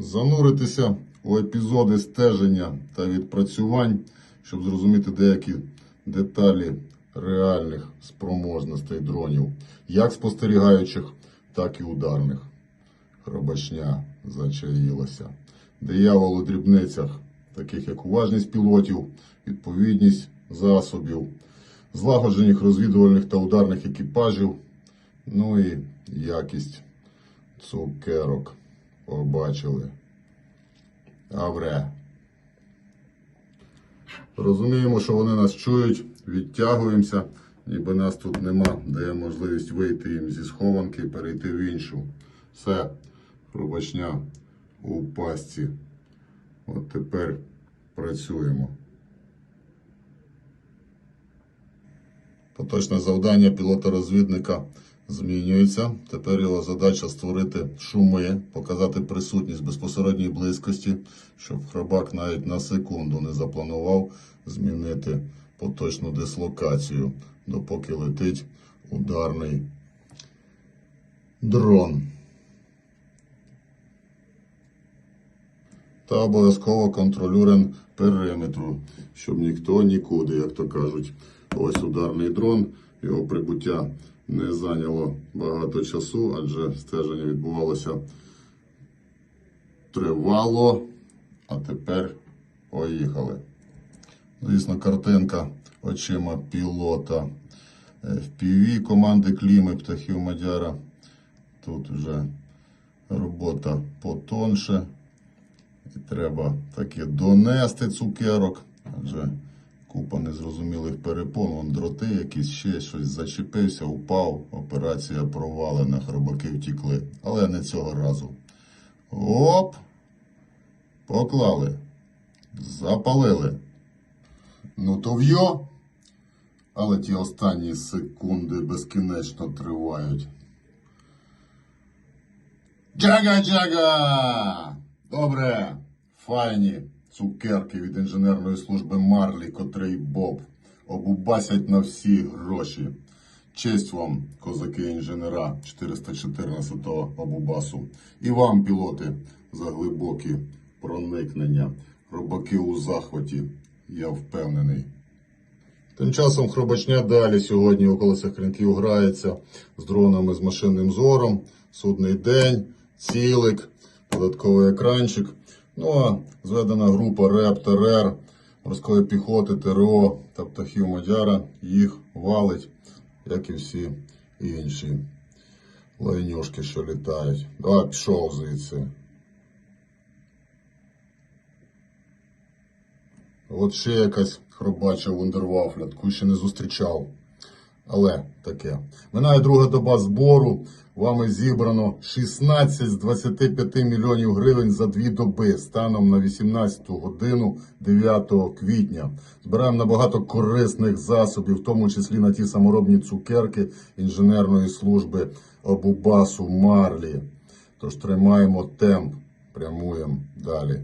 зануритися у епізоди стеження та відпрацювань, щоб зрозуміти деякі деталі реальних спроможностей дронів, як спостерігаючих, так і ударних. Хробачня зачаїлася. Диявол у дрібницях, таких як уважність пілотів, відповідність засобів, злагоджених розвідувальних та ударних екіпажів, ну і якість цукерок. Побачили. Авре. Розуміємо, що вони нас чують, відтягуємося, ніби нас тут нема, дає можливість вийти їм зі схованки і перейти в іншу. Все, рубачня у пастці. От тепер працюємо. Поточне завдання пілота-розвідника змінюється. Тепер його задача створити шуми, показати присутність безпосередньої близькості, щоб хробак навіть на секунду не запланував змінити поточну дислокацію, допоки летить ударний дрон. Та обов'язково контролюрен периметру, щоб ніхто нікуди, як то кажуть. Ось ударний дрон, його прибуття не зайняло багато часу, адже стеження відбувалося тривало, а тепер поїхали. Звісно, картинка очима пілота FPV команди Кліми птахів Мадяра. Тут вже робота потонше. І треба таки донести цукерок, адже купа незрозумілих перепон, вон дроти якісь, ще щось зачепився, упав, операція провалена, хробаки втікли. Але не цього разу. Оп! Поклали. Запалили. Ну то в'йо. Але ті останні секунди безкінечно тривають. Джага-джага! Добре, файні цукерки від інженерної служби Марлі, котрий Боб обубасять на всі гроші. Честь вам, козаки-інженера 414-го обубасу. І вам, пілоти, за глибокі проникнення. Робаки у захваті, я впевнений. Тим часом Хробачня далі сьогодні у колесах кринків грається з дронами з машинним зором, судний день, цілик, додатковий екранчик. Ну а зведена група РЕП та РЕР морської піхоти, ТРО та птахів Мадяра їх валить, як і всі інші лайнюшки, що літають. Давай пішов звідси. От ще якась хробача вундервафля, таку ще не зустрічав. Але таке. Минає друга доба збору. Вами зібрано 16 з 25 мільйонів гривень за дві доби станом на 18 годину 9 квітня. Збираємо набагато корисних засобів, в тому числі на ті саморобні цукерки інженерної служби Обубасу Марлі. Тож тримаємо темп, прямуємо далі.